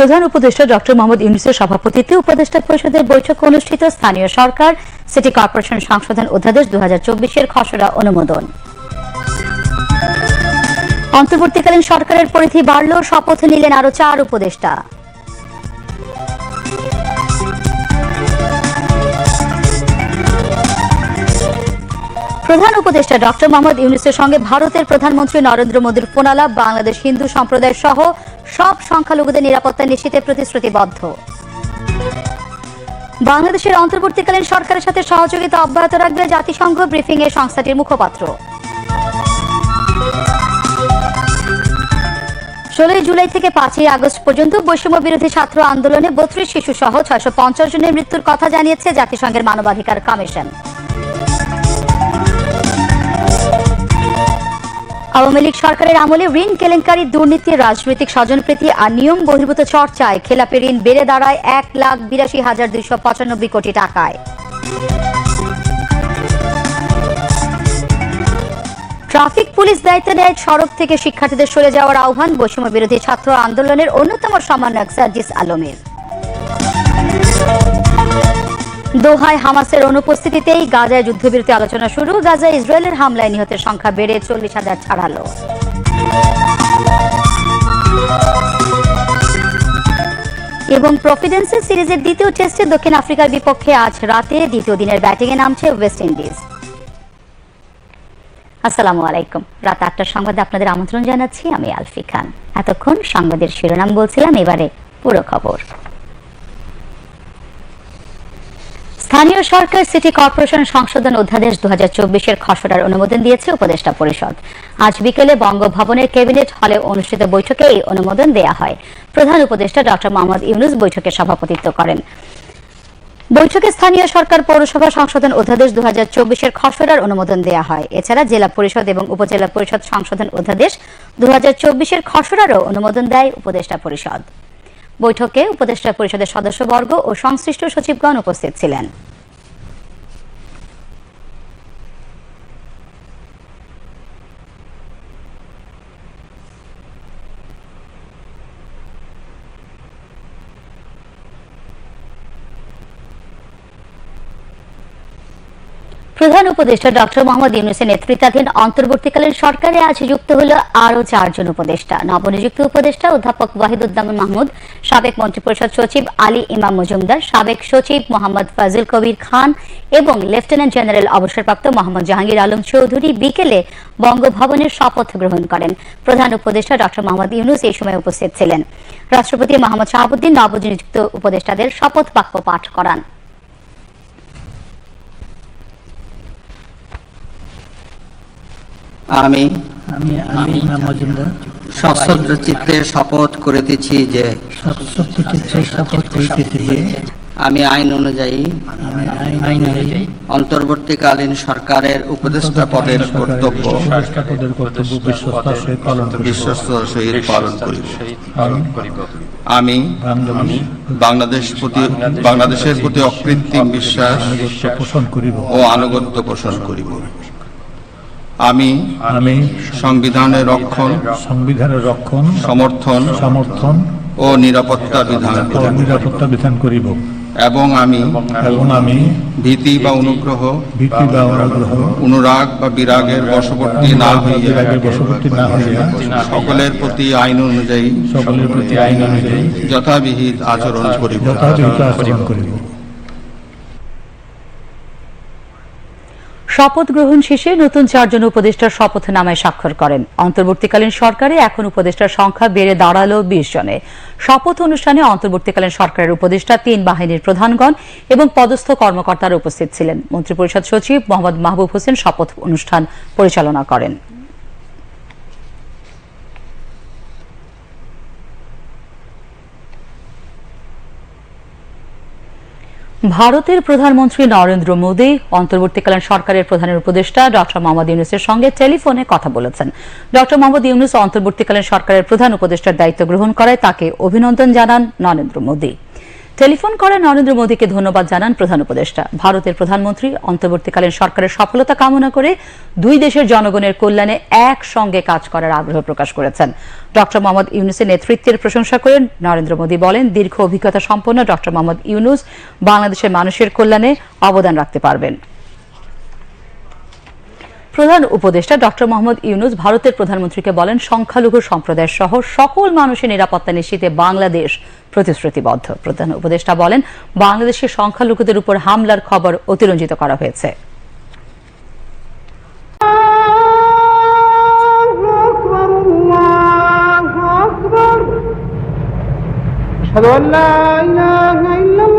প্রধান উপদেষ্টা ডক্টর মোহাম্মদ ইউনুসের সভাপতিত্বে উপদেষ্টা পরিষদের বৈঠক অনুষ্ঠিত স্থানীয় সরকার, সিটি কর্পোরেশন সংশোধন অধ্যাদেশ দু চব্বিশের খসড়া অনুমোদন। অন্তর্বর্তীকালীন সরকারের পরিধি বাড়ল, শপথ নিলেন আরও চার উপদেষ্টা। প্রধান উপদেষ্টা ডক্টর মোহাম্মদ ইউনুসের সঙ্গে ভারতের প্রধানমন্ত্রী নরেন্দ্র মোদীর ফোনালাপ, বাংলাদেশ হিন্দু সম্প্রদায় সহ সব সংখ্যালঘুদের নিরাপত্তা নিশ্চিতে প্রতিশ্রুতিবদ্ধ বাংলাদেশের অন্তর্বর্তীকালীন সরকারের সাথে সহযোগিতা অব্যাহত রাখবে জাতিসংঘ ব্রিফিং এ সংস্থাটির মুখপাত্র। ষোলোই জুলাই থেকে পাঁচই আগস্ট পর্যন্ত বৈষম্য বিরোধী ছাত্র আন্দোলনে বত্রিশ শিশু সহ ছয়শো পঞ্চাশ জনের মৃত্যুর কথা জানিয়েছে জাতিসংঘের মানবাধিকার কমিশন। আওয়ামী লীগ সরকারের আমলে ঋণ কেলেঙ্কারি দুর্নীতি রাজনৈতিক স্বজনপ্রীতি আর নিয়ম বহির্ভূত চর্চায় খেলাপি ঋণ বেড়ে দাঁড়ায় এক লাখ বিরাশি হাজার দুইশো পঁচানব্বই কোটি টাকায়। ট্রাফিক পুলিশ দায়িত্ব নেয় সড়ক থেকে শিক্ষার্থীদের সরে যাওয়ার আহ্বান বৈষম্য বিরোধী ছাত্র আন্দোলনের অন্যতম সমন্বয়ক সার্জিস আলমের। দোহায় হামাসের অনুপস্থিতিতেই গাজায় যুদ্ধবিরতি আলোচনা শুরু। গাজায় ইসরায়েলের হামলায় নিহতের সংখ্যা বেড়ে চল্লিশ হাজার ছাড়ালো। এবং প্রভিডেন্সের সিরিজের দ্বিতীয় টেস্টে দক্ষিণ আফ্রিকার বিপক্ষে আজ রাতে দ্বিতীয় দিনের ব্যাটিংয়ে নামছে ওয়েস্ট ইন্ডিজ। আসসালামু আলাইকুম। রাত আটটার সংবাদে আপনাদের আমন্ত্রণ জানাচ্ছি আমি আলফি খান। এতক্ষণ সংবাদের শিরোনাম বলছিলাম, এবারে পুরো খবর। স্থানীয় সরকার সিটি কর্পোরেশন সংশোধন অধ্যাদেশ দু হাজার চব্বিশের খসড়ার অনুমোদন দিয়েছে উপদেষ্টা পরিষদ। আজ বিকেলে বঙ্গভবনের ক্যাবিনেট হলে অনুষ্ঠিত বৈঠকে এই অনুমোদন দেয়া হয়। প্রধান উপদেষ্টা ডক্টর মোহাম্মদ ইউনুস বৈঠকে সভাপতিত্ব করেন। বৈঠকে স্থানীয় সরকার পৌরসভা সংশোধন অধ্যাদেশ দু হাজার চব্বিশের খসড়ার অনুমোদন দেওয়া হয়। এছাড়া জেলা পরিষদ এবং উপজেলা পরিষদ সংশোধন অধ্যাদেশ দু হাজার চব্বিশের খসড়ারও অনুমোদন দেয় উপদেষ্টা পরিষদ। বৈঠকে উপদেষ্টা পরিষদের সদস্যবর্গ ও সংশ্লিষ্ট সচিবগণ উপস্থিত ছিলেন। প্রধান উপদেষ্টা ডক্টর মোহাম্মদ ইউনুসের নেতৃত্বাধীন অন্তর্বর্তীকালীন সরকারে আজ যুক্ত হল আরও চারজন উপদেষ্টা। নবনিযুক্ত উপদেষ্টা অধ্যাপক ওয়াহিদুদ্দামান মাহমুদ, সাবেক মন্ত্রিপরিষদ সচিব আলী ইমাম মজুমদার, সাবেক সচিব মোহাম্মদ ফাজিল কবির খান এবং লেফটেন্যান্ট জেনারেল অবসরপ্রাপ্ত মোহাম্মদ জাহাঙ্গীর আলম চৌধুরী বিকেলে বঙ্গভবনের শপথ গ্রহণ করেন। প্রধান উপদেষ্টা ডক্টর মোহাম্মদ ইউনুস এই সময় উপস্থিত ছিলেন। রাষ্ট্রপতি মোহাম্মদ শাহাবুদ্দিন নবনিযুক্ত উপদেষ্টাদের শপথ বাক্য পাঠ করান। আমি আমি আমি ইমাম মজুমদার। সশ্রদ্ধ চিত্তে শপথ করিতেছি যে সত্য চিত্রে শপথ করিতেছি যে আমি আইন অনুযায়ী আমি আইন অনুযায়ী অন্তর্বর্তীকালীন সরকারের উপদেষ্টা পদের কর্তব্য বিশ্বস্তার সহিত পালন করিব। আমি বাংলাদেশ প্রতি বাংলাদেশের প্রতি অকৃত্রিম বিশ্বাস পোষণ করিব। ও আনুগত্য পোষণ করিব। আমি আমি সংবিধানের রক্ষণ সংবিধানের রক্ষণ সমর্থন সমর্থন ও নিরাপত্তা বিধান ও নিরাপত্তা বিধান করিব। এবং আমি এবং আমি ভীতি বা অনুগ্রহ ভীতি বা অনুগ্রহ অনুরাগ বা বিরাগের বশবর্তী না হইয়া বশবর্তী না হইয়া সকলের প্রতি আইন অনুযায়ী সকলের প্রতি আইন অনুযায়ী যথাবিহিত আচরণ করিব। যথাযথ আচরণ করিব। শপথ গ্রহণ শেষে নতুন চারজন উপদেষ্টার শপথনামায় স্বাক্ষর করেন। অন্তর্বর্তীকালীন সরকারে এখন উপদেষ্টার সংখ্যা বেড়ে দাঁড়াল বিশ জনে। শপথ অনুষ্ঠানে অন্তর্বর্তীকালীন সরকারের উপদেষ্টা, তিন বাহিনীর প্রধানগণ এবং পদস্থ কর্মকর্তারা উপস্থিত ছিলেন। মন্ত্রিপরিষদ সচিব মোহাম্মদ মাহবুব হোসেন শপথ অনুষ্ঠান পরিচালনা করেন। ভারতের প্রধানমন্ত্রী নরেন্দ্র মোদী, অন্তর্বর্তীকালীন সরকারের প্রধানের উপদেষ্টা ডক্টর মোহাম্মদ ইউনুসের সঙ্গে টেলিফোনে কথা বলেছেন। ডক্টর মোহাম্মদ ইউনুস অন্তর্বর্তীকালীন সরকারের প্রধান উপদেষ্টার দায়িত্ব গ্রহণ করায় তাকে অভিনন্দন জানান নরেন্দ্র মোদী। টেলিফোন করে নরেন্দ্র মোদীকে ধন্যবাদ জানান প্রধান উপদেষ্টা। ভারতের প্রধানমন্ত্রী অন্তর্বর্তীকালীন সরকারের সফলতা কামনা করে দুই দেশের জনগণের কল্যাণে একসঙ্গে কাজ করার আগ্রহ প্রকাশ করেছেন। ডক্টর মোহাম্মদ ইউনুসের নেতৃত্বের প্রশংসা করেন নরেন্দ্র মোদী বলেন, দীর্ঘ অভিজ্ঞতা সম্পন্ন ডক্টর মোহাম্মদ ইউনুস বাংলাদেশের মানুষের কল্যাণে অবদান রাখতে পারবেন। প্রধান উপদেষ্টা ডক্টর মোহাম্মদ ইউনুস ভারতের প্রধানমন্ত্রীকে বলেন সংখ্যালঘু সম্প্রদায় সহ সকল মানুষের নিরাপত্তা নিশ্চিতে বাংলাদেশ প্রতিশ্রুতিবদ্ধ প্রধান উপদেষ্টা বলেন বাংলাদেশের সংখ্যালঘুদের উপর হামলার খবর অতিরঞ্জিত করা হয়েছে أشهد أن لا إله إلا الله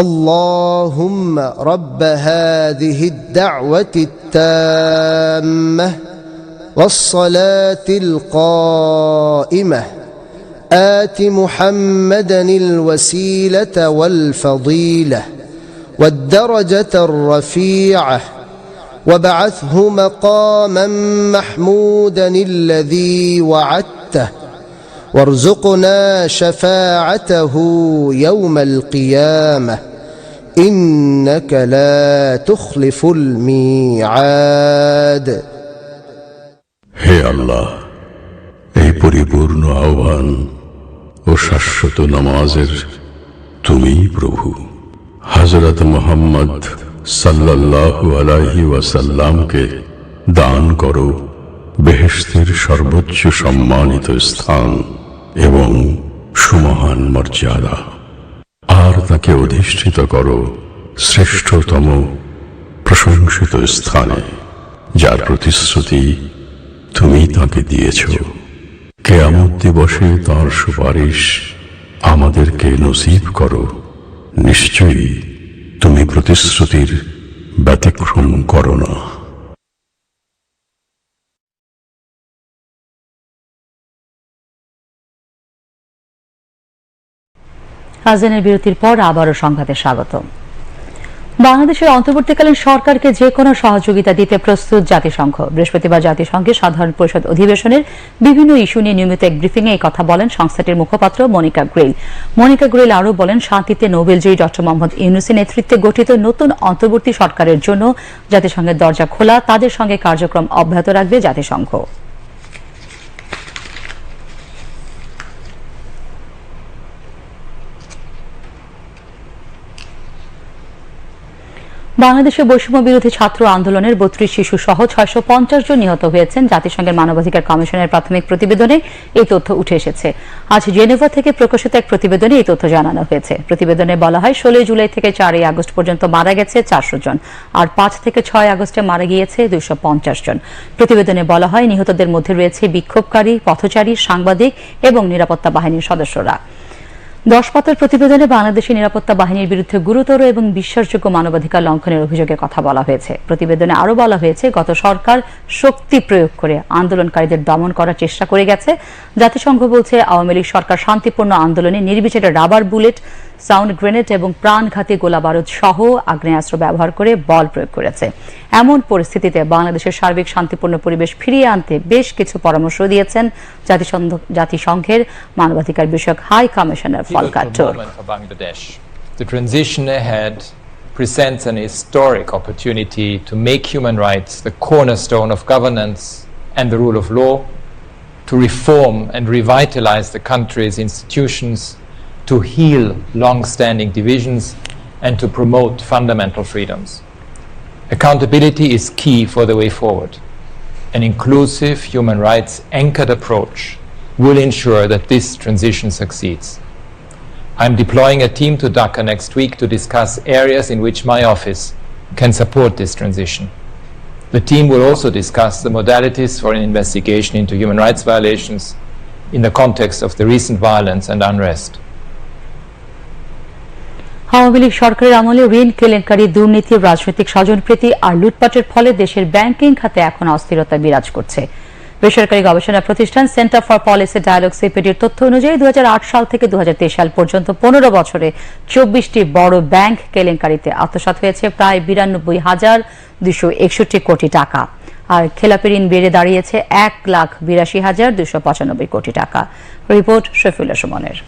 اللهم رب هذه الدعوة التامة والصلاة القائمة. آت محمدا الوسيلة والفضيلة والدرجة الرفيعة وابعثه مقاما محمودا الذي وعدته. وارزقنا شفاعته يوم القيامة. إنك لا تخلف الميعاد হে আল্লাহ এই পরিপূর্ণ আহ্বান ও শাশ্বত নামাজের তুমি প্রভু হজরত মোহাম্মদ সাল্লাল্লাহু আলাইহি ওয়াসাল্লামকে দান করো বেহেশতের সর্বোচ্চ সম্মানিত স্থান এবং সুমহান মর্যাদা তাকে অধিষ্ঠিত করো শ্রেষ্ঠতম প্রশংসিত স্থানে, যার প্রতিশ্রুতি তুমি তাকে দিয়েছ। কেয়ামত দিবসে তার সুপারিশ আমাদেরকে নসিব করো। নিশ্চয়ই তুমি প্রতিশ্রুতির ব্যতিক্রম করো না। আজানের বিরতির পর আবারও সংঘাতে স্বাগত। বাংলাদেশের অন্তর্বর্তীকালীন সরকারকে যে কোনো সহযোগিতা দিতে প্রস্তুত জাতিসংঘ। বৃহস্পতিবার জাতিসংঘের সাধারণ পরিষদ অধিবেশনের বিভিন্ন ইস্যু নিয়ে নিয়মিত এক ব্রিফিং এই কথা বলেন সংস্থাটির মুখপাত্র মনিকা গ্রিল। মনিকা গ্রিল আরও বলেন, শান্তিতে নোবেলজয়ী ডক্টর মোহাম্মদ ইউনুসের নেতৃত্বে গঠিত নতুন অন্তর্বর্তী সরকারের জন্য জাতিসংঘের দরজা খোলা, তাদের সঙ্গে কার্যক্রম অব্যাহত রাখবে জাতিসংঘ। বাংলাদেশে বৈষম্য বিরোধী ছাত্র আন্দোলনের বত্রিশ শিশু সহ ছয়শো পঞ্চাশ জন নিহত হয়েছেন। জাতিসংঘের মানবাধিকার কমিশনের প্রাথমিক প্রতিবেদনে এই তথ্য উঠে এসেছে। আজ জেনেভা থেকে প্রকাশিত এক প্রতিবেদনে এই তথ্য জানানো হয়েছে। প্রতিবেদনে বলা হয়, ষোলোই জুলাই থেকে চারই আগস্ট পর্যন্ত মারা গেছে চারশো জন, আর পাঁচ থেকে ছয় আগস্টে মারা গিয়েছে দুইশো পঞ্চাশ জন। প্রতিবেদনে বলা হয়, নিহতদের মধ্যে রয়েছে বিক্ষোভকারী, পথচারী, সাংবাদিক এবং নিরাপত্তা বাহিনীর সদস্যরা। দশ পাতার প্রতিবেদনে বাংলাদেশের নিরাপত্তা বাহিনীর বিরুদ্ধে গুরুতর এবং বিশ্বাসযোগ্য মানবাধিকার লঙ্ঘনের অভিযোগের কথা বলা হয়েছে। প্রতিবেদনে আরও বলা হয়েছে, গত সরকার শক্তি প্রয়োগ করে আন্দোলনকারীদের দমন করার চেষ্টা করে গেছে। জাতিসংঘ বলছে, আওয়ামী লীগ সরকার শান্তিপূর্ণ আন্দোলনে নির্বিচারে রাবার বুলেট সাউন্ড গ্রেনেড এবং প্রাণঘাতী গোলাবারুদ সহ আগ্নেয়াস্ত্র ব্যবহার করে বল প্রয়োগ করেছে এমন পরিস্থিতিতে বাংলাদেশের সার্বিক শান্তিপূর্ণ পরিবেশ ফিরিয়ে আনতে বেশ কিছু পরামর্শ দিয়েছেন জাতিসংঘ জাতিসংঘের মানবাধিকার বিষয়ক হাই কমিশনার টোর Bangladesh. The transition ahead presents an historic opportunity to make human rights the cornerstone of governance and the rule of law, to reform and revitalize the country's institutions, to heal long standing divisions, and to promote fundamental freedoms. Accountability is key for the way forward. An inclusive, human rights anchored approach will ensure that this transition succeeds. I'm deploying a team to Dhaka next week to discuss areas in which my office can support this transition. The team will also discuss the modalities for an investigation into human rights violations in the context of the recent violence and unrest. Awami League সরকারের আমলে ঋণ কেলেঙ্কারি দুর্নীতি রাজনৈতিক স্বজনপ্রীতি আর লুটপাটের ফলে দেশের banking খাতে এখন অস্থিরতা বিরাজ করছে। বেসরকারি গবেষণা প্রতিষ্ঠান সেন্টার ফর পলিসি ডায়ালগ সিপিডির তথ্য অনুযায়ী দু সাল থেকে দু সাল পর্যন্ত পনেরো বছরে চব্বিশটি বড় ব্যাংক কেলেঙ্কারিতে আত্মসাৎ হয়েছে, প্রায় বিরানব্বই হাজার দুশো একষট্টি কোটি টাকা। আর খেলাপি ঋণ বেড়ে দাঁড়িয়েছে এক লাখ বিরাশি হাজার দুশো পঁচানব্বই কোটি টাকা। রিপোর্ট শফিউল্লাহ সুমনের।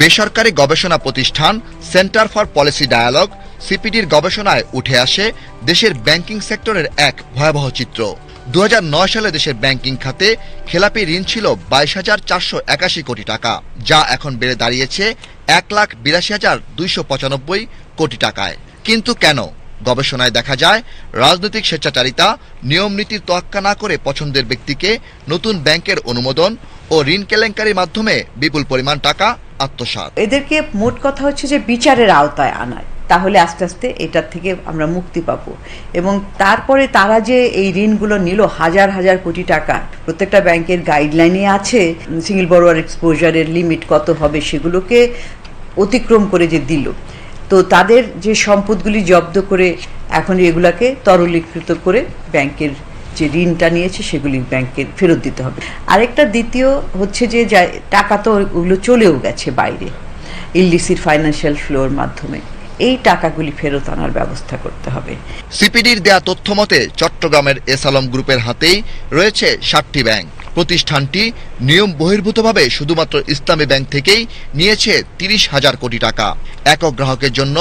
বেসরকারি গবেষণা প্রতিষ্ঠান সেন্টার ফর পলিসি ডায়ালগ, সিপিডির গবেষণায় উঠে আসে দেশের ব্যাংকিং সেক্টরের এক ভয়াবহ চিত্র। দু হাজার নয় সালে দেশের ব্যাংকিং খাতে খেলাপি ঋণ ছিল বাইশ হাজার চারশো একাশি কোটি টাকা, যা এখন বেড়ে দাঁড়িয়েছে এক লাখ বিরাশি হাজার দুইশো পঁচানব্বই কোটি টাকায়। কিন্তু কেন? গবেষণায় দেখা যায়, রাজনৈতিক স্বেচ্ছাচারিতা নিয়ম নীতির তোয়াক্কা না করে পছন্দের ব্যক্তিকে নতুন ব্যাংকের অনুমোদন ও ঋণ কেলেঙ্কারির মাধ্যমে বিপুল পরিমাণ টাকা আত্মসাৎ। এদেরকে মোট কথা হচ্ছে যে বিচারের আওতায় আনায়। তাহলে আস্তে আস্তে এটার থেকে আমরা মুক্তি পাব। এবং তারপরে তারা যে এই ঋণগুলো নিল, হাজার হাজার কোটি টাকা, প্রত্যেকটা ব্যাংকের গাইডলাইনে আছে সিঙ্গেল বরোয়ার এক্সপোজারের লিমিট কত হবে সেগুলোকে অতিক্রম করে যে দিল। তো তাদের যে সম্পদগুলি জব্দ করে এখন এগুলাকে তরলীকৃত করে ব্যাংকের যে ঋণটা নিয়েছে সেগুলি ব্যাংকে ফেরত দিতে হবে। আরেকটা দ্বিতীয় হচ্ছে যে টাকা তো ওগুলো চলেও গেছে বাইরে ইললিসির ফাইন্যান্সিয়াল ফ্লোর মাধ্যমে। এই টাকাগুলি ফেরত আনার ব্যবস্থা করতে হবে। সিপিডির দেয়া তথ্য মতে চট্টগ্রামের এসালম গ্রুপের হাতেই রয়েছে ষাটটি ব্যাংক। প্রতিষ্ঠানটি নিয়ম বহির্ভূতভাবে শুধুমাত্র ইসলামী ব্যাংক থেকেই নিয়েছে তিরিশ হাজার কোটি টাকা। একক গ্রাহকের জন্য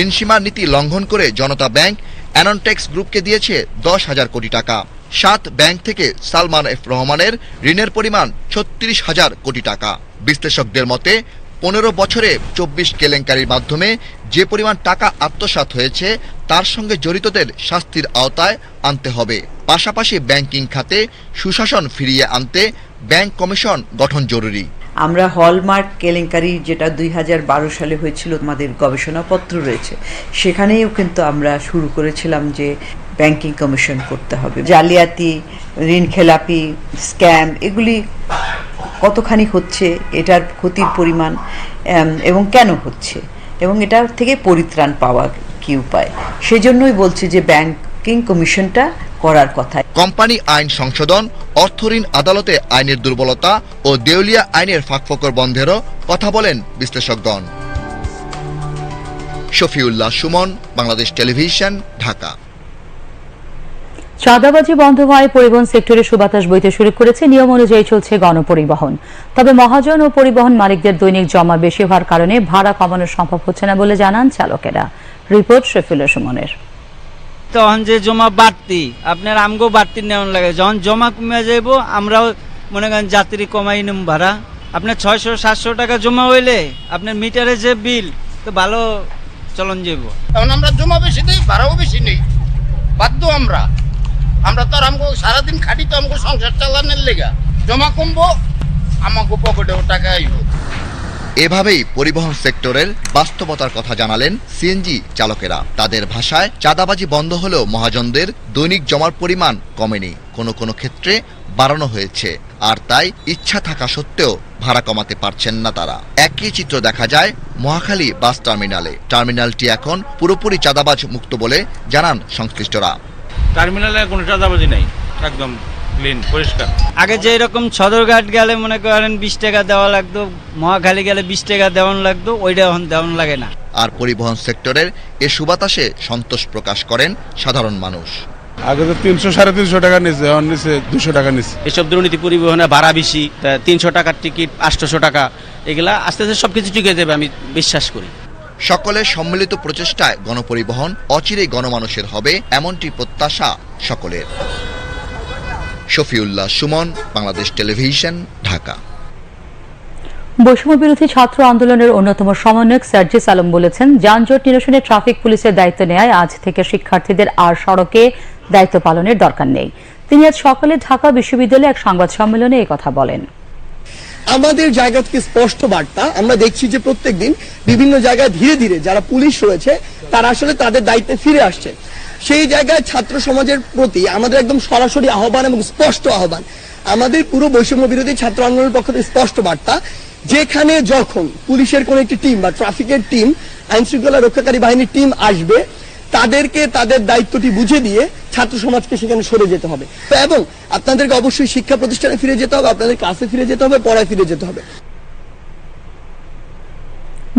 ঋণসীমা নীতি লঙ্ঘন করে জনতা ব্যাংক অ্যানন্টেক্স গ্রুপকে দিয়েছে দশ হাজার কোটি টাকা। সাত ব্যাংক থেকে সালমান এফ রহমানের ঋণের পরিমাণ ছত্রিশ হাজার কোটি টাকা। বিশ্লেষকদের মতে, পনেরো বছরে চব্বিশ কেলেঙ্কারির মাধ্যমে যে পরিমাণ টাকা আত্মসাৎ হয়েছে, তার সঙ্গে জড়িতদের শাস্তির আওতায় আনতে হবে। পাশাপাশি ব্যাংকিং খাতে সুশাসন ফিরিয়ে আনতে ব্যাংক কমিশন গঠন জরুরি। আমরা হলমার্ক কেলেঙ্কারি যেটা দুই হাজার বারো সালে হয়েছিল আমাদের গবেষণাপত্র রয়েছে, সেখানেও কিন্তু আমরা শুরু করেছিলাম যে ব্যাংকিং কমিশন করতে হবে। জালিয়াতি, ঋণ খেলাপি স্ক্যাম এগুলি কতখানি হচ্ছে, এটার ক্ষতির পরিমাণ এবং কেন হচ্ছে, এবং এটা থেকে পরিত্রাণ পাওয়া কি উপায়? সেজন্যই বলছি যে ব্যাংকিং কমিশনটা করার কথা। কোম্পানি আইন সংশোধন অর্থঋণ আদালতে আইনের দুর্বলতা ও দেউলিয়া আইনের ফাঁকফোকর বন্ধেরও কথা বলেন বিশ্লেষকগণ। শফিউল্লাহ সুমন, বাংলাদেশ টেলিভিশন, ঢাকা। চাঁদাবাজি বন্ধ হওয়ায় পরিবহন সেক্টরে সুবাতাস বইতে শুরু করেছে নিয়ম অনুযায়ী চলছে গণপরিবহন। তবে মহাজন ও পরিবহন মালিকদের দৈনিক জমা বেশি হওয়ার কারণে ভাড়া কমানো সম্ভব হচ্ছে না বলে জানান চালকেরা। রিপোর্ট শফিউল্লাহ সুমনের তখন যে জমা বাড়তি আপনার আমগো বাড়তি নেওয়ান লাগে। যখন জমা কমে যাইব আমরাও মনে করেন যাত্রী কমাই নিম ভাড়া। আপনার ছয়শো সাতশো টাকা জমা হইলে আপনার মিটারে যে বিল তো ভালো চলন যাইব। এখন আমরা জমা বেশি দিই ভাড়াও বেশি নেই। বাধ্য আমরা। আমরা তো আর সারাদিন খাটি তো আমাকে সংসার চালানোর লেগা। জমা কমবো আমাকে পকেটেও টাকা আইব। এভাবেই পরিবহন সেক্টরের বাস্তবতার কথা জানালেন সিএনজি চালকেরা। তাদের ভাষায় চাঁদাবাজি বন্ধ হলেও মহাজনদের দৈনিক জমার পরিমাণ কমেনি। কোনো কোনো ক্ষেত্রে বাড়ানো হয়েছে। আর তাই ইচ্ছা থাকা সত্ত্বেও ভাড়া কমাতে পারছেন না তারা। একই চিত্র দেখা যায় মহাখালী বাস টার্মিনালে। টার্মিনালটি এখন পুরোপুরি চাঁদাবাজ মুক্ত বলে জানান সংশ্লিষ্টরা। টার্মিনালে কোনো চাঁদাবাজি নাই একদম ক্লিন পরিষ্কার। আগে যে এরকম সদরঘাট গেলে মনে করেন বিশ টাকা দেওয়া লাগতো মহাখালী গেলে বিশ টাকা দেওয়ান লাগতো ওইটা এখন দেওয়ান লাগে না। আর পরিবহন সেক্টরের এ সুবাতাসে সন্তোষ প্রকাশ করেন সাধারণ মানুষ। আগে তো তিনশো সাড়ে তিনশো টাকা নিচ্ছে এখন নিচ্ছে দুশো টাকা নিচ্ছে এসব দুর্নীতি পরিবহনে ভাড়া বেশি তিনশো টাকার টিকিট আটশোশো টাকা এগুলা আস্তে আস্তে সব কিছু ঠিক হয়ে যাবে আমি বিশ্বাস করি। সকলের সম্মিলিত প্রচেষ্টায় গণপরিবহন অচিরেই গণমানুষের হবে এমনটি প্রত্যাশা সকলের। শফিউল্লাহ সুমন বাংলাদেশ টেলিভিশন ঢাকা। বৈষম্য বিরোধী ছাত্র আন্দোলনের অন্যতম সমন্বয়ক সার্জিস আলম বলেছেন যানজট নিরসনে ট্রাফিক পুলিশের দায়িত্ব নেয় আজ থেকে শিক্ষার্থীদের আর সড়কে দায়িত্ব পালনের দরকার নেই। তিনি আজ সকালে ঢাকা বিশ্ববিদ্যালয়ে এক সংবাদ সম্মেলনে এই কথা বলেন। আমাদের জায়গা থেকে স্পষ্ট বার্তা আমরা দেখছি যে প্রত্যেকদিন বিভিন্ন জায়গায় ধীরে ধীরে যারা পুলিশ রয়েছে তারা আসলে তাদের দায়িত্বে ফিরে আসছে। সেই জায়গায় ছাত্র সমাজের প্রতি আমাদের একদম সরাসরি আহ্বান এবং স্পষ্ট আহ্বান। আমাদের পুরো বৈষম্য বিরোধী ছাত্র আন্দোলনের পক্ষ থেকে স্পষ্ট বার্তা, যেখানে যখন পুলিশের কোন একটি টিম বা ট্রাফিকের টিম আইন শৃঙ্খলা রক্ষাকারী বাহিনীর টিম আসবে, তাদেরকে তাদের দায়িত্বটি বুঝে দিয়ে ছাত্র সমাজকে সেখানে সরে যেতে হবে। এবং আপনাদেরকে অবশ্যই শিক্ষা প্রতিষ্ঠানে ফিরে যেতে হবে, আপনাদের ক্লাসে ফিরে যেতে হবে, পড়ায় ফিরে যেতে হবে।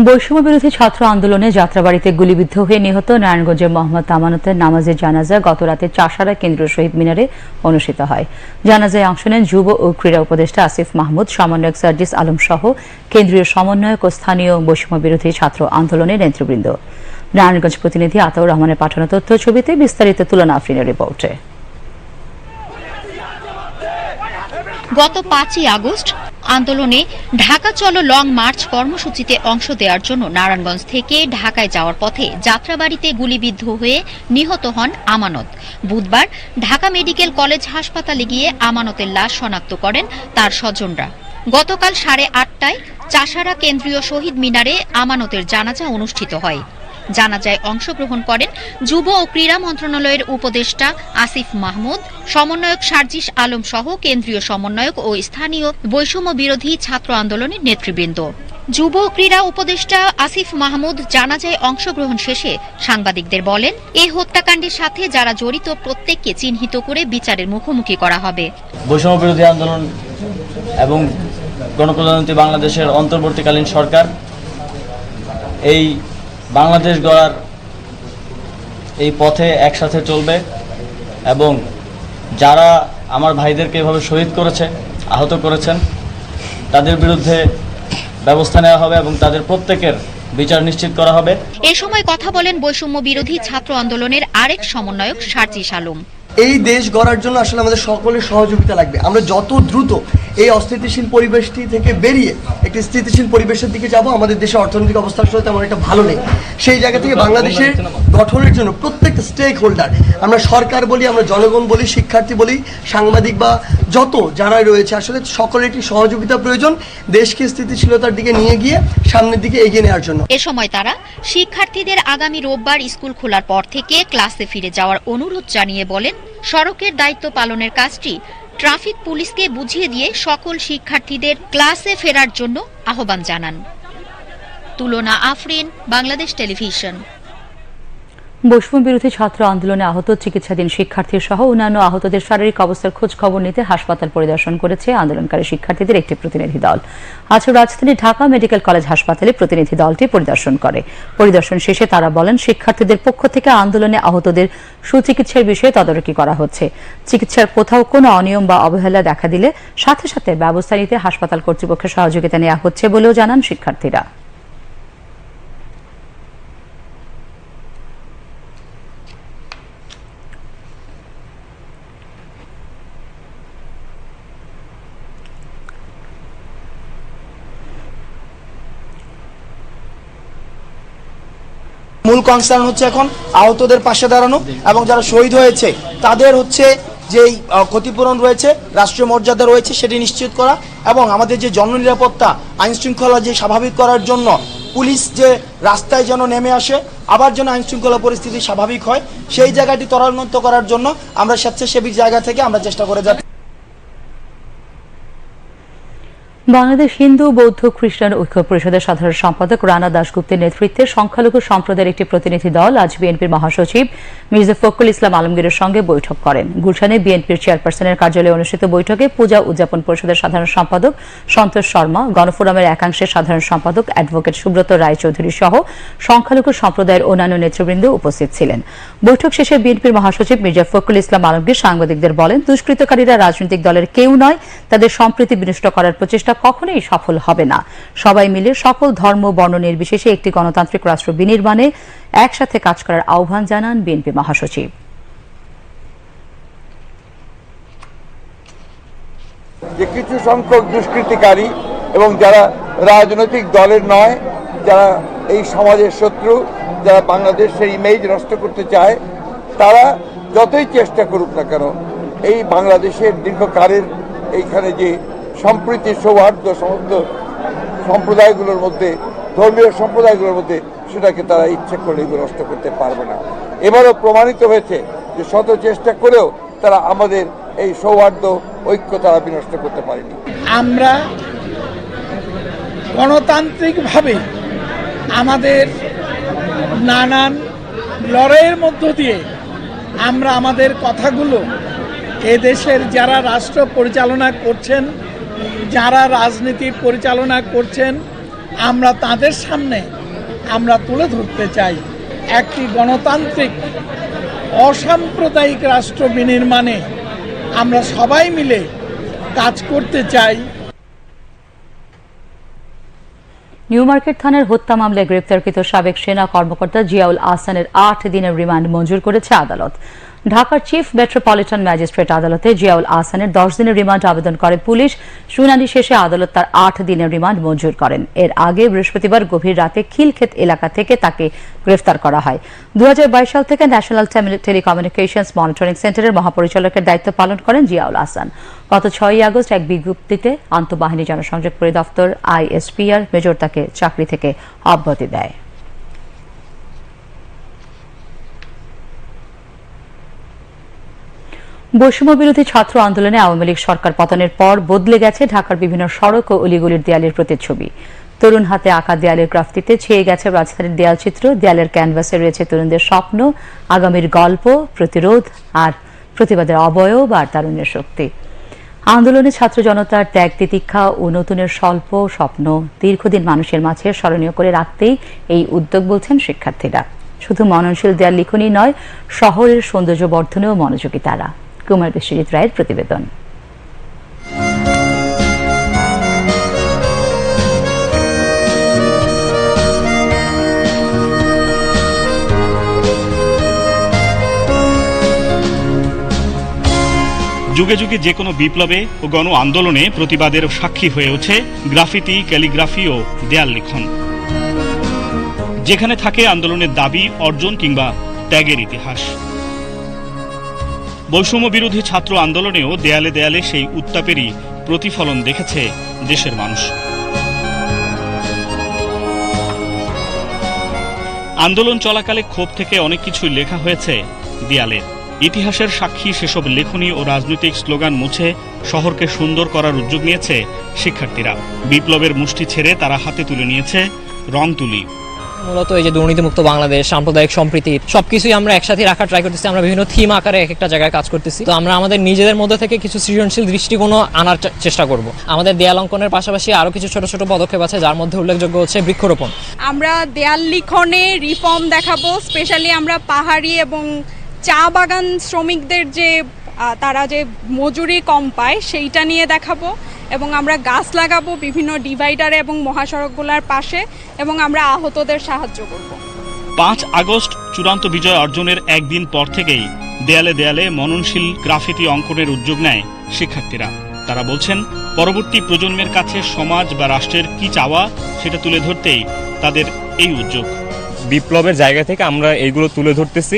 বৈষম্য বিরোধী ছাত্র আন্দোলনে যাত্রাবাড়িতে গুলিবিদ্ধ হয়ে নিহত নারায়ণগঞ্জের মোহাম্মদ তামানতের নামাজের জানাজা গতরাতে চাষারা কেন্দ্রীয় শহীদ মিনারে অনুষ্ঠিত হয়। জানাজায় অংশ নেন যুব ও ক্রীড়া উপদেষ্টা আসিফ মাহমুদ, সমন্বয়ক সার্জিস আলম সহ কেন্দ্রীয় সমন্বয়ক ও স্থানীয় বৈষম্য বিরোধী ছাত্র আন্দোলনের নেতৃবৃন্দ। নারায়ণগঞ্জ প্রতিনিধি আতাউর রহমানের পাঠানো তথ্য ছবিতে বিস্তারিত তুলনা আফরিনের রিপোর্টে। গত পাঁচই আগস্ট আন্দোলনে ঢাকা চলো লং মার্চ কর্মসূচিতে অংশ দেওয়ার জন্য নারায়ণগঞ্জ থেকে ঢাকায় যাওয়ার পথে যাত্রাবাড়িতে গুলিবিদ্ধ হয়ে নিহত হন আমানত। বুধবার ঢাকা মেডিকেল কলেজ হাসপাতালে গিয়ে আমানতের লাশ শনাক্ত করেন তার স্বজনরা। গতকাল সাড়ে আটটায় চাষারা কেন্দ্রীয় শহীদ মিনারে আমানতের জানাজা অনুষ্ঠিত হয়। জানাজায় অংশগ্রহণ করেন যুব ও ক্রীড়া মন্ত্রণালয়ের উপদেষ্টা আসিফ মাহমুদ, সমন্বয়ক সার্জিস আলম সহ কেন্দ্রীয় সমন্বয়ক ও স্থানীয় বৈষম্য বিরোধী ছাত্র আন্দোলনের নেতৃবৃন্দ। যুব ক্রীড়া উপদেষ্টা আসিফ মাহমুদ জানাজায় অংশগ্রহণ শেষে সাংবাদিকদের বলেন এই হত্যাকাণ্ডের সাথে যারা জড়িত প্রত্যেককে চিহ্নিত করে বিচারের মুখোমুখি করা হবে। বৈষম্য বিরোধী আন্দোলন এবং গণপ্রজাতন্ত্রী বাংলাদেশের অন্তর্বর্তীকালীন সরকার এই বাংলাদেশ গড়ার এই পথে একসাথে চলবে এবং যারা আমার ভাইদেরকে এভাবে শহীদ করেছে আহত করেছেন তাদের বিরুদ্ধে ব্যবস্থা নেওয়া হবে এবং তাদের প্রত্যেকের বিচার নিশ্চিত করা হবে। এ সময় কথা বলেন বৈষম্য বিরোধী ছাত্র আন্দোলনের আরেক সমন্বয়ক সার্জিস আলম। এই দেশ গড়ার জন্য আসলে আমাদের সকলের সহযোগিতা লাগবে। আমরা যত দ্রুত এই অস্থিতিশীল পরিবেশটি থেকে বেরিয়ে একটি স্থিতিশীল পরিবেশের দিকে যাব। আমাদের দেশের অর্থনৈতিক অবস্থা আসলে তেমন একটা ভালো নেই। সেই জায়গা থেকে বাংলাদেশের গঠনের জন্য প্রত্যেকটা স্টেক হোল্ডার আমরা সরকার বলি, আমরা জনগণ বলি, শিক্ষার্থী বলি, সাংবাদিক বা যত যারা রয়েছে, আসলে সকলের একটি সহযোগিতা প্রয়োজন দেশকে স্থিতিশীলতার দিকে নিয়ে গিয়ে সামনের দিকে এগিয়ে নেওয়ার জন্য। এ সময় তারা শিক্ষার্থীদের আগামী রোববার স্কুল খোলার পর থেকে ক্লাসে ফিরে যাওয়ার অনুরোধ জানিয়ে বলেন, সড়কের দায়িত্ব পালনের কাজটি ট্রাফিক পুলিশকে বুঝিয়ে দিয়ে সকল শিক্ষার্থীদের ক্লাসে ফেরার জন্য আহ্বান জানান। তুলনা আফরিন, বাংলাদেশ টেলিভিশন। বৈষম্য বিরোধী ছাত্র আন্দোলনে আহত চিকিৎসাধীন শিক্ষার্থী সহ অন্যান্য আহতদের শারীরিক অবস্থার খোঁজ খবর নিতে হাসপাতাল পরিদর্শন করেছে আন্দোলনকারী শিক্ষার্থীদের একটি প্রতিনিধি দল। আজ রাজধানী ঢাকা মেডিকেল কলেজ হাসপাতালে প্রতিনিধি দলটি পরিদর্শন করে। পরিদর্শন শেষে তারা বলেন, শিক্ষার্থীদের পক্ষ থেকে আন্দোলনে আহতদের সুচিকিৎসার বিষয়ে তদারকি করা হচ্ছে। চিকিৎসার কোথাও কোনো অনিয়ম বা অবহেলা দেখা দিলে সাথে সাথে ব্যবস্থা নিতে হাসপাতাল কর্তৃপক্ষের সহযোগিতা নেওয়া হচ্ছে বলেও জানান শিক্ষার্থীরা। মূল কনসার্ন হচ্ছে এখন আহতদের পাশে দাঁড়ানো এবং যারা শহীদ হয়েছে, তাদের হচ্ছে যেই ক্ষতিপূরণ রয়েছে, রাষ্ট্রীয় মর্যাদা রয়েছে সেটি নিশ্চিত করা এবং আমাদের যে জননিরাপত্তা আইন শৃঙ্খলা যে স্বাভাবিক করার জন্য পুলিশ যে রাস্তায় যেন নেমে আসে, আবার যেন আইন শৃঙ্খলা পরিস্থিতি স্বাভাবিক হয়, সেই জায়গাটি ত্বরান্বিত করার জন্য আমরা স্বেচ্ছাসেবী জায়গা থেকে আমরা চেষ্টা করে যাচ্ছি। বাংলাদেশ হিন্দু, বৌদ্ধ, খ্রিস্টান ঐক্য পরিষদের সাধারণ সম্পাদক রানা দাশগুপ্তের নেতৃত্বে সংখ্যালঘু সম্প্রদায়ের একটি প্রতিনিধি দল আজ বিএনপির মহাসচিব মির্জা ফখরুল ইসলাম আলমগীরের সঙ্গে বৈঠক করেন। গুলশানে বিএনপির চেয়ারপারসনের কার্যালয়ে অনুষ্ঠিত বৈঠকে পূজা উদযাপন পরিষদের সাধারণ সম্পাদক সন্তোষ শর্মা, গণফোরামের একাংশের সাধারণ সম্পাদক অ্যাডভোকেট সুব্রত রায়চৌধুরী সহ সংখ্যালঘু সম্প্রদায়ের অন্যান্য নেতৃবৃন্দ উপস্থিত ছিলেন। বৈঠক শেষে বিএনপির মহাসচিব মির্জা ফখরুল ইসলাম আলমগীর সাংবাদিকদের বলেন, দুষ্কৃতকারীরা রাজনৈতিক দলের কেউ নয়, তাদের সম্প্রীতি বিনষ্ট করার প্রচেষ্টা কখনোই সফল হবে না। সবাই মিলে সকল ধর্ম, বর্ণ নির্বিশেষে একটি গণতান্ত্রিক রাষ্ট্র বিনির্মাণে একসাথে কাজ করার আহ্বান জানান বিএনপি মহাসচিব। যে কিছু সংখ্যক দুষ্কৃতিকারী এবং যারা রাজনৈতিক দলের নয়, যারা এই সমাজের শত্রু, যারা বাংলাদেশের ইমেজ নষ্ট করতে চায়, তারা যতই চেষ্টা করুক না কেন, এই বাংলাদেশের দীর্ঘকালের এইখানে যে সম্প্রীতি সৌহার্দ্য সমস্ত সম্প্রদায়গুলোর মধ্যে, ধর্মীয় সম্প্রদায়গুলোর মধ্যে সেটাকে তারা ইচ্ছে করলে এগুলো নষ্ট করতে পারবে না। এবারও প্রমাণিত হয়েছে যে শত চেষ্টা করেও তারা আমাদের এই সৌহার্দ্য, ঐক্য তারা বিনষ্ট করতে পারেনি। আমরা গণতান্ত্রিকভাবে আমাদের নানান লড়াইয়ের মধ্য দিয়ে আমরা আমাদের কথাগুলো এদেশের যারা রাষ্ট্র পরিচালনা করছেন যারা রাজনীতি পরিচালনা করছেন, আমরা তাদের সামনে আমরা তুলে ধরতে চাই। একটি গণতান্ত্রিক, অসাম্প্রদায়িক রাষ্ট্র বিনির্মাণে আমরা সবাই মিলে কাজ করতে চাই। নিউ মার্কেট থানার হত্যা মামলায় গ্রেপ্তারকৃত সাবেক সেনা কর্মকর্তা জিয়াউল আহসানের আট দিনের রিমান্ড মঞ্জুর করেছে আদালত। ঢাকার চিফ মেট্রোপলিটন ম্যাজিস্ট্রেট আদালতে জিয়াউল আহসানের দশ দিনের রিমান্ড আবেদন করে পুলিশ। শুনানি শেষে আদালত তার আট দিনের রিমান্ড মঞ্জুর করেন। এর আগে বৃহস্পতিবার গভীর রাতে খিলক্ষেত এলাকা থেকে তাকে গ্রেফতার করা হয়। দু হাজার বাইশ সাল থেকে ন্যাশনাল টেলিকমিউনিকেশনস মনিটরিং সেন্টারের মহাপরিচালকের দায়িত্ব পালন করেন জিয়াউল আহসান। গত ছয়ই আগস্ট এক বিজ্ঞপ্তিতে আন্তঃবাহিনী জনসংযোগ পরিদপ্তর আইএসপিআর মেজর তাকে চাকরি থেকে অব্যাহতি দেয়। বৈষম্য বিরোধী ছাত্র আন্দোলনে আওয়ামী লীগ সরকার পতনের পর বদলে গেছে ঢাকার বিভিন্ন সড়ক ও অলিগলির দেয়ালের প্রতিচ্ছবি। তরুণ হাতে আঁকা দেয়ালের গ্রাফটিতে ছেয়ে গেছে রাজধানীর দেয়াল চিত্র, দেয়ালের ক্যানভাসে রয়েছে তরুণদের স্বপ্ন, আগামীর গল্প, প্রতিরোধ আর প্রতিবাদের অবয়ব আর তারুণ্যের শক্তি। আন্দোলনে ছাত্র জনতার ত্যাগ, তিতিক্ষা ও নতুনের স্বল্প স্বপ্ন দীর্ঘদিন মানুষের মাঝে স্মরণীয় করে রাখতেই এই উদ্যোগ বলছেন শিক্ষার্থীরা। শুধু মননশীল দেয়াল লিখনই নয়, শহরের সৌন্দর্য বর্ধনেও মনোযোগী তারা। কুমার বিশ্বজিৎ রায়ের প্রতিবেদন। যুগে যুগে যে কোনো বিপ্লবে ও গণ আন্দোলনে প্রতিবাদের সাক্ষী হয়ে ওঠে গ্রাফিতি, ক্যালিগ্রাফি ও দেয়াল লিখন। যেখানে থাকে আন্দোলনের দাবি, অর্জন কিংবা ত্যাগের ইতিহাস। বৈষম্য বিরোধী ছাত্র আন্দোলনেও দেয়ালে দেয়ালে সেই উত্তাপেরই প্রতিফলন দেখেছে দেশের মানুষ। আন্দোলন চলাকালে ক্ষোভ থেকে অনেক কিছুই লেখা হয়েছে দেয়ালে। ইতিহাসের সাক্ষী সেসব লেখনী ও রাজনৈতিক স্লোগান মুছে শহরকে সুন্দর করার উদ্যোগ নিয়েছে শিক্ষার্থীরা। বিপ্লবের মুষ্টি ছেড়ে তারা হাতে তুলে নিয়েছে রং তুলি মূলত এই যে দুর্নীতিমুক্ত বাংলাদেশ, সাম্প্রদায়িক সম্প্রীতি, সবকিছুই আমরা একসাথে রাখার ট্রাই করতেছি, আমরা বিভিন্ন থিম আকারে এক একটা জায়গায় কাজ করতেছি। তো আমরা আমাদের নিজেদের মধ্যে থেকে কিছু সৃজনশীল দৃষ্টিকোণ আনার চেষ্টা করব। আমাদের দেয়াল অঙ্কনের পাশাপাশি আরও কিছু ছোট ছোট পদক্ষেপ আছে, যার মধ্যে উল্লেখযোগ্য হচ্ছে বৃক্ষরোপণ। আমরা দেয়াল লিখনে রিফর্ম দেখাবো স্পেশালি আমরা পাহাড়ি এবং চা বাগান শ্রমিকদের যে তারা যে মজুরি কম পায়, সেইটা নিয়ে দেখাবো। এবং আমরা গাছ লাগাবো বিভিন্ন ডিভাইডারে এবং মহাসড়কগুলোর পাশে এবং আমরা আহতদের সাহায্য করব। পাঁচ আগস্ট চূড়ান্ত বিজয় অর্জনের একদিন পর থেকেই দেয়ালে দেয়ালে মননশীল গ্রাফিতি অঙ্কনের উদ্যোগ নেয় শিক্ষার্থীরা। তারা বলছেন, পরবর্তী প্রজন্মের কাছে সমাজ বা রাষ্ট্রের কি চাওয়া সেটা তুলে ধরতেই তাদের এই উদ্যোগ। বিপ্লবের জায়গা থেকে আমরা এইগুলো তুলে ধরতেছি।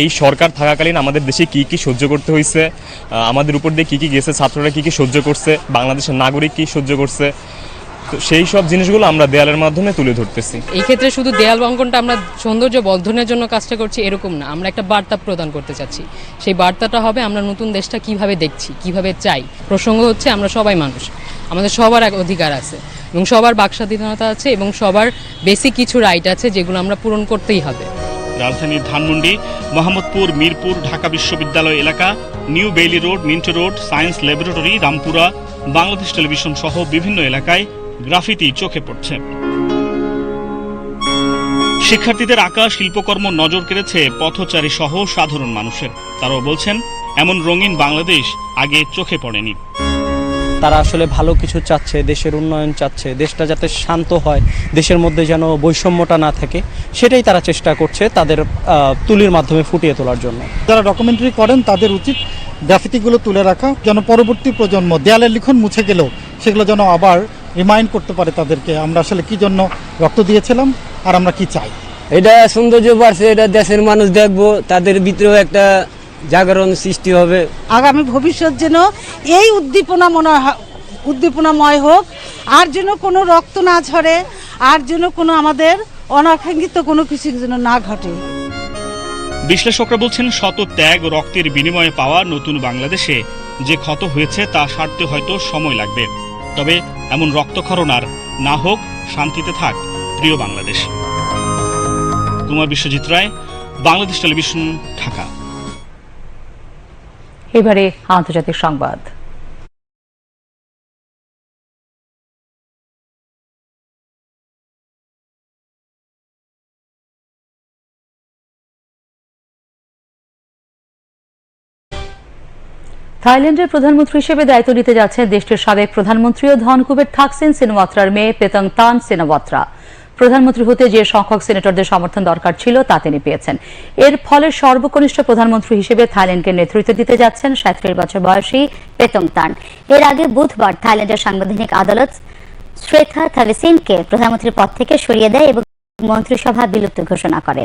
এই সরকার থাকাকালীন আমাদের দেশে কি কি সহ্য করতে হয়েছে আমাদের উপর দিয়ে কী কী গেছে? ছাত্ররা কি কি সহ্য করছে? বাংলাদেশের নাগরিক কি সহ্য করছে? তো সেই সব জিনিসগুলো আমরা দেয়ালের মাধ্যমে তুলে ধরতেছি। এই ক্ষেত্রে শুধু দেয়াল অঙ্কনটা আমরা সৌন্দর্য বর্ধনের জন্য কাজটা করছি এরকম না। আমরা একটা বার্তা প্রদান করতে চাচ্ছি। সেই বার্তাটা হবে আমরা নতুন দেশটা কীভাবে দেখছি, কীভাবে চাই? প্রসঙ্গ হচ্ছে আমরা সবাই মানুষ। আমাদের সবার এক অধিকার আছে এবং সবার বাকস্বাধীনতা আছে এবং সবার বেসিক কিছু রাইট আছে যেগুলো আমরা পূরণ করতেই হবে। রাজধানীর ধানমন্ডি, মোহাম্মদপুর, মিরপুর, ঢাকা বিশ্ববিদ্যালয় এলাকা, new Baily road Minto road, science laboratory, Rampura, Bangladesh television সহ বিভিন্ন এলাকায় গ্রাফিতি চোখে পড়ছে। শিক্ষার্থীদের আঁকা, শিল্পকর্ম নজর কেড়েছে পথচারী সহ সাধারণ মানুষের। তারাও বলছেন, এমন রঙিন বাংলাদেশ আগে চোখে পড়েনি। তারা আসলে ভালো কিছু চাচ্ছে দেশের উন্নয়ন চাচ্ছে দেশটা যাতে শান্ত হয় দেশের মধ্যে যেন বৈষম্যটা না থাকে সেটাই তারা চেষ্টা করছে তাদের তুলির মাধ্যমে ফুটিয়ে তোলার জন্য। যারা ডকুমেন্টারি করেন তাদের উচিত গ্রাফিতিগুলো তুলে রাখা যেন পরবর্তী প্রজন্ম দেয়ালের লিখন মুছে গেলেও সেগুলো যেন আবার রিমাইন্ড করতে পারে তাদেরকে আমরা আসলে কি জন্য রক্ত দিয়েছিলাম আর আমরা কি চাই। এটা সৌন্দর্য বাড়ছে এটা দেশের মানুষ দেখব তাদের ভিতরেও একটা জাগরণ সৃষ্টি হবে। আগামী ভবিষ্যৎ যেন এই উদ্দীপনা মনে উদ্দীপনাময় হোক আর যেন কোনো রক্ত না ঝরে আর যেন কোনো আমাদের অনাকাঙ্ক্ষিত কোনো কিছু যেন না ঘটে। বিশ্লেষকরা বলছেন শত ত্যাগ রক্তের বিনিময়ে পাওয়া নতুন বাংলাদেশে যে ক্ষত হয়েছে তা সারতে হয়তো সময় লাগবে। তবে এমন রক্তক্ষরণ আর না হোক শান্তিতে থাক প্রিয় বাংলাদেশ। কুমার বিশ্বজিৎ রায় বাংলাদেশ টেলিভিশন ঢাকা। এবারে আন্তর্জাতিক সংবাদ। থাইল্যান্ডের প্রধানমন্ত্রী হিসেবে দায়িত্ব নিতে যাচ্ছেন দেশটির সাবেক প্রধানমন্ত্রী ও ধনকুবের থাকসিন সিনেওয়াত্রার মেয়ে পেতং তান সিনেওয়াত্রা। প্রধানমন্ত্রী হতে যে সংখ্যক সিনেটরদের সমর্থন দরকার ছিল তা তিনি পেয়েছেন। এর ফলে সর্বকনিষ্ঠ প্রধানমন্ত্রী হিসেবে থাইল্যান্ডকে নেতৃত্ব দিতে যাচ্ছেন সাঁত্রিশ বছর বয়সী পেতং তান। এর আগে বুধবার থাইল্যান্ডের সাংবিধানিক আদালত শ্রেথা থাভিসিনকে প্রধানমন্ত্রীর পদ থেকে সরিয়ে দেয় এবং মন্ত্রিসভা বিলুপ্ত ঘোষণা করে।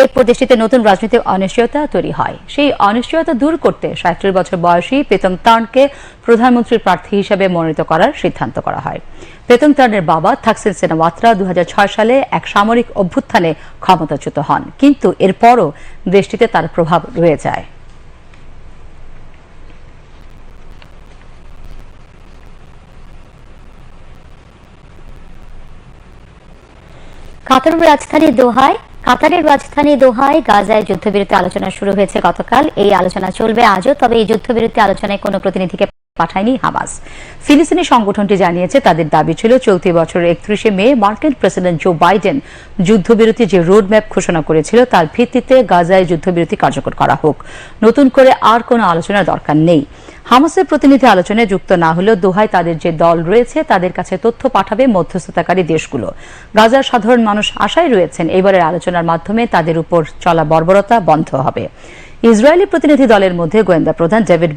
এরপর দেশটিতে নতুন রাজনৈতিক অনিশ্চয়তা তৈরি হয়। সেই অনিশ্চয়তা দূর করতে সাঁত্রিশ বছর বয়সী পেতং তানকে প্রধানমন্ত্রীর প্রার্থী হিসেবে মনোনীত করার সিদ্ধান্ত করা হয়। পেতং তানের বাবা থাকসিন সেনাওয়াত্রা দু সালে এক সামরিক অভ্যুত্থানে ক্ষমতাচ্যুত হন। কিন্তু এরপরও দেশটিতে তার প্রভাব রয়ে যায়। কাতারের রাজধানী দোহায়, কাতারের রাজধানী দোহায় গাজায় যুদ্ধবিরতি আলোচনা শুরু হয়েছে গতকাল। এই আলোচনা চলবে আজও, তবে এই যুদ্ধবিরতি আলোচনায় কোনো প্রতিনিধিকে পাঠায়নি হামাস। ফিলিস্তিনি সংগঠনটি জানিয়েছে, তাদের দাবি ছিল, চলতি বছরের একত্রিশে মে মার্কিন প্রেসিডেন্ট জো বাইডেন যুদ্ধবিরতি যে রোডম্যাপ ঘোষণা করেছিল, তার ভিত্তিতে গাজায় যুদ্ধবিরতি কার্যকর করা হোক। নতুন করে আর কোনো আলোচনার দরকার নেই। হামাসের প্রতিনিধি আলোচনায় যুক্ত না হলেও দোহায় তাদের যে দল রয়েছে, তাদের কাছে তথ্য পাঠাবে মধ্যস্থতাকারী দেশগুলো। গাজার সাধারণ মানুষ আশায় রয়েছেন, এবারের আলোচনার মাধ্যমে তাদের উপর চলা বর্বরতা বন্ধ হবে। ইসরায়েলি প্রতিনিধি দলের মধ্যে গোয়েন্দা প্রধান ডেভিড